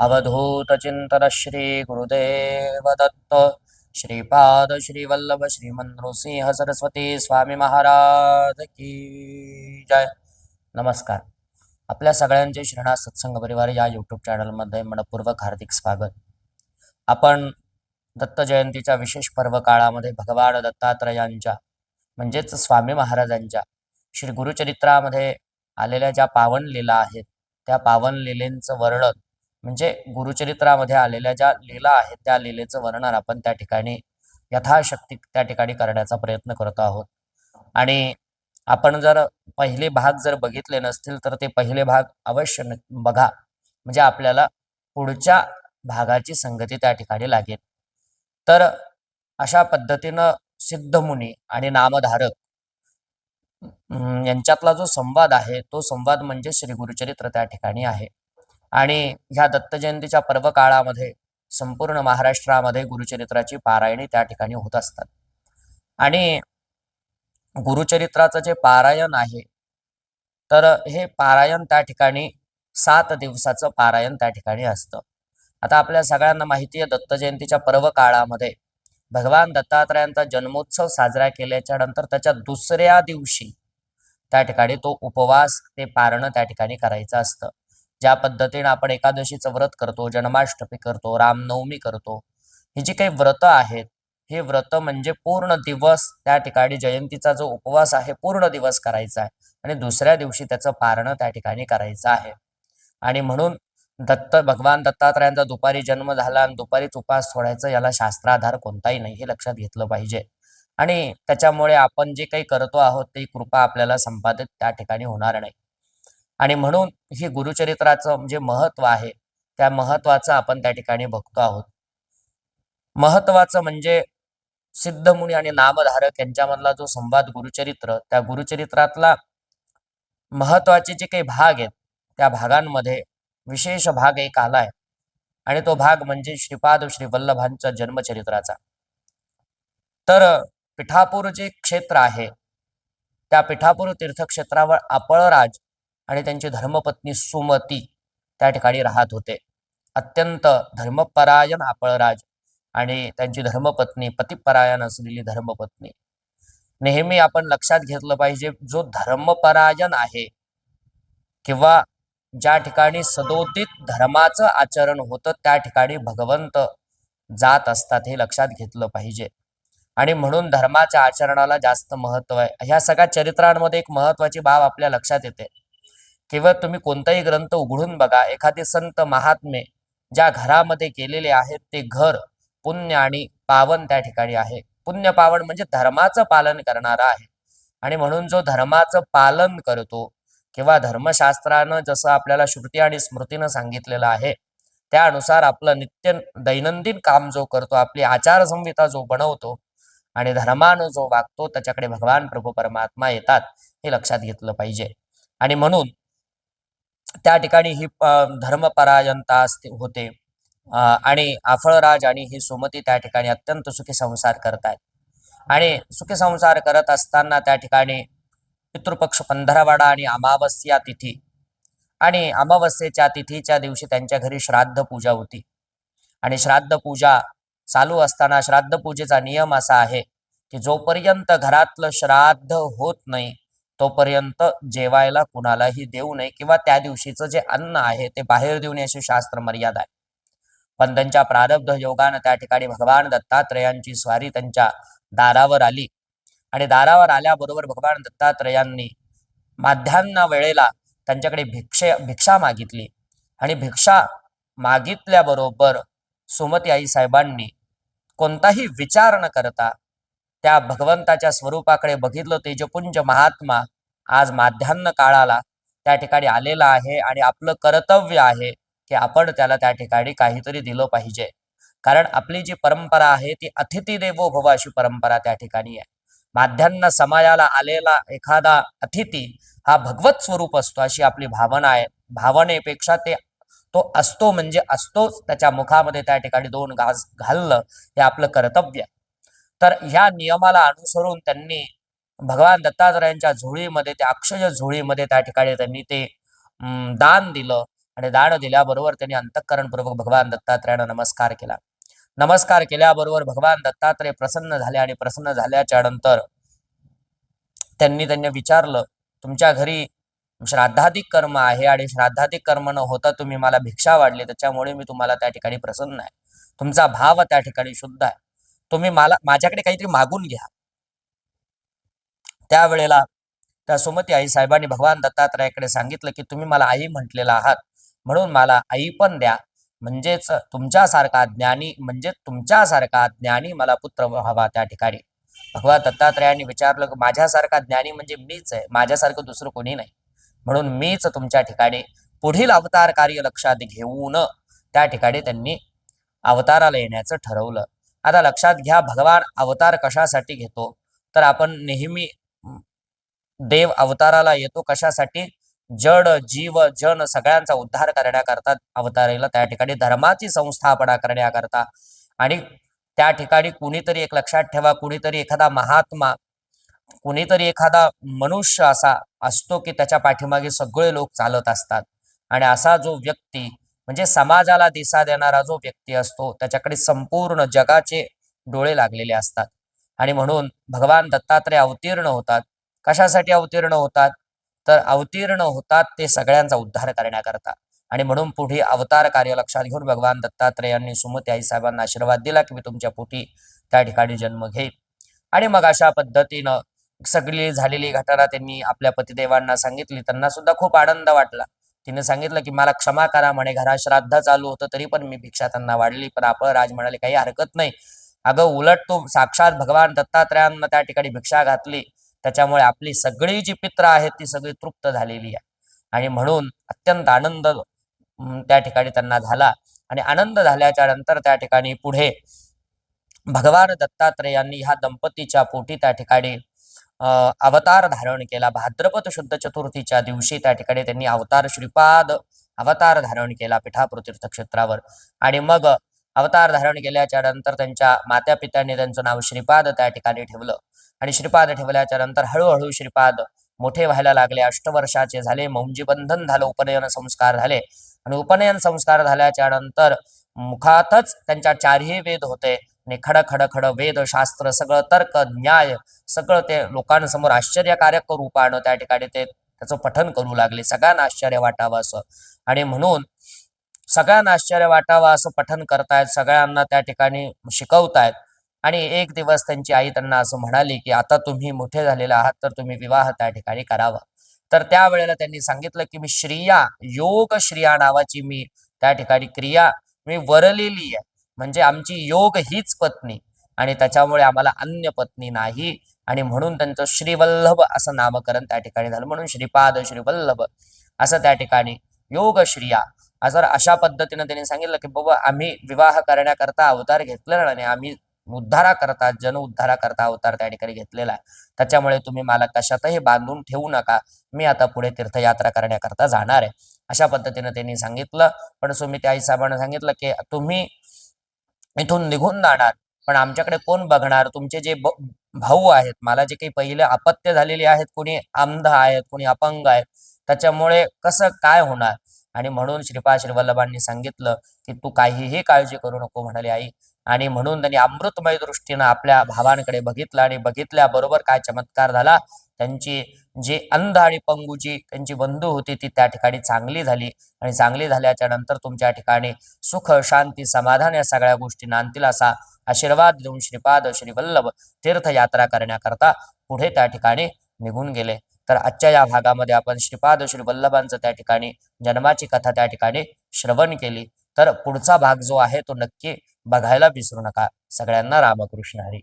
अवधूत चिंतन श्री गुरुदेव दत्त श्रीपाद श्रीवल्लभ श्रीमनृसिंह सरस्वती स्वामी महाराज की जय। नमस्कार। आपल्या सगळ्यांचे श्रीनाथ सत्संग परिवार या यूट्यूब चॅनलमध्ये मनपूर्वक हार्दिक स्वागत. आपण दत्त जयंतीच्या विशेष पर्व काळामध्ये भगवान दत्तात्रयांच्या म्हणजेच स्वामी महाराजांच्या श्री गुरुचरित्रामध्ये आलेल्या ज्या पावन लीला आहेत त्या पावन लीलेंचं वर्णन म्हणजे गुरुचरित्रामध्ये आलेल्या ज्या लीला आहेत त्या लीलेचं वर्णन आपण त्या ठिकाणी यथाशक्ती त्या ठिकाणी करण्याचा प्रयत्न करत आहोत. आणि आपण जर पहिले भाग जर बघितले नसतील तर ते पहिले भाग अवश्य बघा. म्हणजे आपल्याला पुढच्या भागाची संगती त्या ठिकाणी लागेल. तर अशा पद्धतीनं सिद्धमुनी आणि नामधारक यांच्यातला जो संवाद आहे तो संवाद म्हणजे श्री गुरुचरित्र त्या ठिकाणी आहे. आणि ह्या दत्त जयंतीच्या पर्व काळामध्ये संपूर्ण महाराष्ट्रामध्ये गुरुचरित्राची पारायणी त्या ठिकाणी होत असतात. आणि गुरुचरित्राचं जे पारायण आहे तर हे पारायण त्या ठिकाणी सात दिवसाचं पारायण त्या ठिकाणी असतं. आता आपल्या सगळ्यांना माहिती आहे दत्त जयंतीच्या पर्व काळामध्ये भगवान दत्तात्रयांचा जन्मोत्सव साजरा केल्याच्यानंतर त्याच्या दुसऱ्या दिवशी त्या ठिकाणी तो उपवास ते पारणं त्या ठिकाणी करायचं असतं. ज्या पद्धतीने आपण एकादशीचं व्रत करतो जन्माष्टमी करतो रामनवमी करतो ही जी काही व्रत आहेत हे व्रत म्हणजे पूर्ण दिवस त्या ठिकाणी जयंतीचा जो उपवास आहे पूर्ण दिवस करायचा आहे आणि दुसऱ्या दिवशी त्याचं पारणं त्या ठिकाणी करायचं आहे. आणि म्हणून दत्त भगवान दत्तात्रयांचा दुपारी जन्म झाला आणि दुपारीच उपास सोडायचं याला शास्त्राधार कोणताही नाही हे लक्षात घेतलं पाहिजे. आणि त्याच्यामुळे आपण जे काही करतो आहोत ती कृपा आपल्याला संपादित त्या ठिकाणी होणार नाही. आणि म्हणून ही गुरुचरित्राचं जे महत्त्व आहे त्या महत्वाचं आपण त्या ठिकाणी बघतो आहोत. महत्वाचं म्हणजे सिद्धमुनी आणि नामधारक यांच्यामधला जो संवाद गुरुचरित्र त्या गुरुचरित्रातला महत्त्वाचे जे काही भाग आहेत त्या भागांमध्ये विशेष भाग एक आलाय. आणि तो भाग म्हणजे श्रीपाद श्री वल्लभांच्या जन्मचरित्राचा. तर पिठापूर जे क्षेत्र आहे त्या पिठापूर तीर्थक्षेत्रावर आपळराज आणि त्यांची धर्मपत्नी सुमती त्या ठिकाणी राहत होते. अत्यंत धर्मपरायण आपळराज आणि त्यांची धर्मपत्नी पतिपरायण असलेली धर्मपत्नी. नेहमी आपण लक्षात घेतलं पाहिजे जो धर्मपरायण आहे किंवा ज्या ठिकाणी सदोदित धर्माचं आचरण होतं त्या ठिकाणी भगवंत जात असतात हे लक्षात घेतलं पाहिजे. आणि म्हणून धर्माच्या आचरणाला जास्त महत्त्व आहे. ह्या सगळ्या चरित्रांमध्ये एक महत्वाची बाब आपल्या लक्षात येते. किंवा तुम्ही कोणताही ग्रंथ उघडून बघा. एखादे संत महात्मे ज्या घरामध्ये केलेले आहेत ते घर पुण्य आणि पावन त्या ठिकाणी आहे. पुण्य पावन म्हणजे धर्माचं पालन करणारा आहे. आणि म्हणून जो धर्माचं पालन करतो किंवा धर्मशास्त्रानं जसं आपल्याला श्रुती आणि स्मृतीनं सांगितलेलं आहे त्यानुसार आपलं नित्य दैनंदिन काम जो करतो आपली आचारसंहिता जो बनवतो आणि धर्मानं जो वागतो त्याच्याकडे भगवान प्रभू परमात्मा येतात हे लक्षात घेतलं पाहिजे. आणि म्हणून त्या ठिकाणी ही धर्मपरायणता असते होते. आणि आफळराज आणि ही सुमती त्या ठिकाणी अत्यंत सुखी संसार करतायत. आणि सुखी संसार करत असताना त्या ठिकाणी पितृपक्ष पंधरावाडा आणि अमावस्या तिथी आणि अमावस्येच्या तिथीच्या दिवशी त्यांच्या घरी श्राद्ध पूजा होती. आणि श्राद्ध पूजा चालू असताना श्राद्ध पूजेचा नियम असा आहे की जोपर्यंत घरातलं श्राद्ध होत नाही तोपर्यंत जेवायला कुणालाही देऊ नये किंवा त्या दिवशीचं जे अन्न आहे ते बाहेर देऊ नये अशी शास्त्र मर्यादा आहे. पण त्यांच्या प्रारब्ध योगानं त्या ठिकाणी भगवान दत्तात्रयांची स्वारी त्यांच्या दारावर आली. आणि दारावर आल्याबरोबर भगवान दत्तात्रयांनी माध्यान्ह वेळेला त्यांच्याकडे भिक्षे भिक्षा मागितली. आणि भिक्षा मागितल्याबरोबर सुमती आई साहेबांनी कोणताही विचार न करता त्या भगवंताच्या स्वरूपाकडे बघितलं तेजपुंज महात्मा आज माध्यान्ह काळाला त्या ठिकाणी आलेला आहे आणि आपलं कर्तव्य आहे की आपण त्याला त्या ठिकाणी काहीतरी दिलं पाहिजे. कारण आपली जी परंपरा आहे ती अतिथी देवो भव अशी परंपरा त्या ठिकाणी आहे. माध्यान्ह समाजाला आलेला एखादा अतिथी हा भगवत स्वरूप असतो अशी आपली भावना आहे. भावनेपेक्षा ते तो असतो म्हणजे असतोच त्याच्या मुखामध्ये त्या ठिकाणी दोन घास घालणं हे आपलं कर्तव्य आहे. तर ह्या नियमाला अनुसरून त्यांनी भगवान दत्तात्रयांच्या झोळीमध्ये त्या अक्षय झोळीमध्ये त्या ठिकाणी त्यांनी ते दान दिलं आणि दान दिल्याबरोबर त्यांनी अंतःकरणपूर्वक भगवान दत्तात्रयांना नमस्कार केला. नमस्कार केल्याबरोबर भगवान दत्तात्रय प्रसन्न झाले आणि प्रसन्न झाल्याच्यानंतर त्यांनी त्यांनी विचारलं तुमच्या घरी श्राद्धाधिक कर्म आहे आणि श्राद्धाधिक कर्म न होता तुम्ही मला भिक्षा वाढली त्याच्यामुळे मी तुम्हाला त्या ठिकाणी प्रसन्न आहे. तुमचा भाव त्या ठिकाणी शुद्ध आहे. तुम्ही मला माझ्याकडे काहीतरी मागून घ्या. त्यावेळेला त्या सुमती आई साहेबांनी भगवान दत्तात्रयाकडे सांगितलं की तुम्ही मला आई म्हटलेला आहात. म्हणून मला आई पण द्या. म्हणजेच तुमच्यासारखा ज्ञानी म्हणजे तुमच्यासारखा ज्ञानी मला पुत्र व्हावा त्या ठिकाणी. भगवान दत्तात्रयांनी विचारलं की माझ्यासारखा ज्ञानी म्हणजे मीच आहे. माझ्यासारखं दुसरं कोणी नाही. म्हणून मीच तुमच्या ठिकाणी पुढील अवतार कार्य लक्षात घेऊन त्या ठिकाणी त्यांनी अवताराला येण्याचं ठरवलं. आता लक्षात घ्या भगवान अवतार कशासाठी घेतो? तर आपण नेहमी देव अवताराला येतो कशासाठी? जड जीव जन सगळ्यांचा उद्धार करण्याकरता अवतारेला त्या ठिकाणी धर्माची संस्थापना करण्याकरता. आणि त्या ठिकाणी कुणीतरी एक लक्षात ठेवा कुणीतरी एखादा महात्मा कुणीतरी एखादा मनुष्य असा असतो की त्याच्या पाठीमागे सगळे लोक चालत असतात. आणि असा जो व्यक्ती म्हणजे समाजाला दिसा देणारा जो व्यक्ती असतो त्याच्याकडे संपूर्ण जगाचे डोळे लागलेले असतात. आणि म्हणून भगवान दत्तात्रय अवतीर्ण होतात. कशासाठी अवतीर्ण होतात? तर अवतीर्ण होतात ते सगळ्यांचा उद्धार करण्याकरता. आणि म्हणून पुढे अवतार कार्य लक्षात घेऊन भगवान दत्तात्रयांनी सुमती आई साहेबांना आशीर्वाद दिला की मी तुमच्या पोटी त्या ठिकाणी जन्म घेईल आणि मग अशा पद्धतीनं सगळी झालेली घटना त्यांनी आपल्या पतिदेवांना सांगितली. त्यांना सुद्धा खूप आनंद वाटला. तिने सांगितलं की मला क्षमा करा म्हणे घरात श्राद्ध चालू होतं तरी पण मी भिक्षा त्यांना वाढली पण आपण राज म्हणाले काही हरकत नाही. अगं उलट तो साक्षात भगवान दत्तात्रयांना त्या ठिकाणी भिक्षा घातली. त्याच्यामुळे आपली सगळी जी पित्र आहेत ती सगळी तृप्त झालेली आहे. आणि म्हणून अत्यंत आनंद त्या ठिकाणी त्यांना झाला. आणि आनंद झाल्याच्यानंतर त्या ठिकाणी पुढे भगवान दत्तात्रयांनी ह्या दंपतीच्या पोटी त्या ठिकाणी अवतार धारण केला. भाद्रपद शुद्ध चतुर्थीच्या दिवशी त्या ठिकाणी त्यांनी अवतार श्रीपाद अवतार धारण केला पिठापूर तीर्थक्षेत्रावर. आणि मग अवतार धारण केल्याच्यानंतर त्यांच्या मात्या पित्यांनी त्यांचं नाव श्रीपाद त्या ठिकाणी ठेवलं. आणि श्रीपाद ठेवल्याच्या नंतर हळूहळू श्रीपाद मोठे व्हायला लागले. अष्टवर्षाचे झाले मौंजी बंधन झालं उपनयन संस्कार झाले. आणि उपनयन संस्कार झाल्याच्यानंतर मुखातच त्यांच्या चारही वेद होते. आणि खड खड खड वेद शास्त्र सगळं तर्क न्याय सगळं ते लोकांसमोर आश्चर्यकारक रूपानं त्या ठिकाणी ते त्याचं पठन करू लागले. सगळ्यांना आश्चर्य वाटावं असं. आणि म्हणून सगळ्यांना आश्चर्य वाटावं असं पठन करतायत सगळ्यांना त्या ठिकाणी शिकवतायत. आणि एक दिवस त्यांची आई त्यांना असं म्हणाली की आता तुम्ही मोठे झालेले आहात तर तुम्ही विवाह त्या ठिकाणी करावा. तर त्यावेळेला त्यांनी सांगितलं की मी श्रिया योग श्रिया नावाची मी त्या ठिकाणी क्रिया मी वरलेली आहे. म्हणजे आमची योग हीच पत्नी आणि त्याच्यामुळे आम्हाला अन्य पत्नी नाही. आणि म्हणून त्यांचं श्रीवल्लभ असं नामकरण त्या ठिकाणी झालं. म्हणून श्रीपाद श्रीवल्लभ असं त्या ठिकाणी योग श्रिया असं अशा पद्धतीनं त्यांनी सांगितलं की बाबा आम्ही विवाह करण्याकरता अवतार घेतलेला नाही. आम्ही उद्धारा करता जन उद्धारा करता अवतार त्या ठिकाणी घेतलेला आहे. त्याच्यामुळे तुम्ही मला कशातही बांधून ठेवू नका. मी आता पुढे तीर्थयात्रा करण्याकरता जाणार आहे. अशा पद्धतीनं त्यांनी सांगितलं. पण सुमित आई साहेबांना सांगितलं की तुम्ही इथून निघून जाणार. पण आमच्याकडे कोण बघणार? तुमचे जे भाऊ आहेत मला जे काही पहिले अपत्य झालेले आहेत कोणी अंध आहेत कोणी अपंग आहेत त्याच्यामुळे कसं काय होणार? आणि म्हणून श्रीपाद श्रीवल्लभांनी सांगितलं की तू काहीही काळजी करू नको म्हणाली आई. आणि म्हणून त्यांनी अमृतमय दृष्टीनं आपल्या भावांकडे बघितलं आणि बघितल्याबरोबर काय चमत्कार झाला? त्यांची जी अंध आणि पंगूची त्यांची बंधू होती ती त्या ठिकाणी चांगली झाली. आणि चांगली झाल्याच्यानंतर तुमच्या ठिकाणी सुख शांती समाधान या सगळ्या गोष्टी नांदतील असा आशीर्वाद देऊन श्रीपाद श्रीवल्लभ तीर्थयात्रा करण्याकरता पुढे त्या ठिकाणी निघून गेले. तर आजच्या या भागामध्ये आपण श्रीपाद श्रीवल्लभांचं त्या ठिकाणी जन्माची कथा त्या ठिकाणी श्रवण केली. तर पुढचा भाग जो आहे तो नक्की बघायला विसरू नका. सगळ्यांना रामकृष्ण हरी.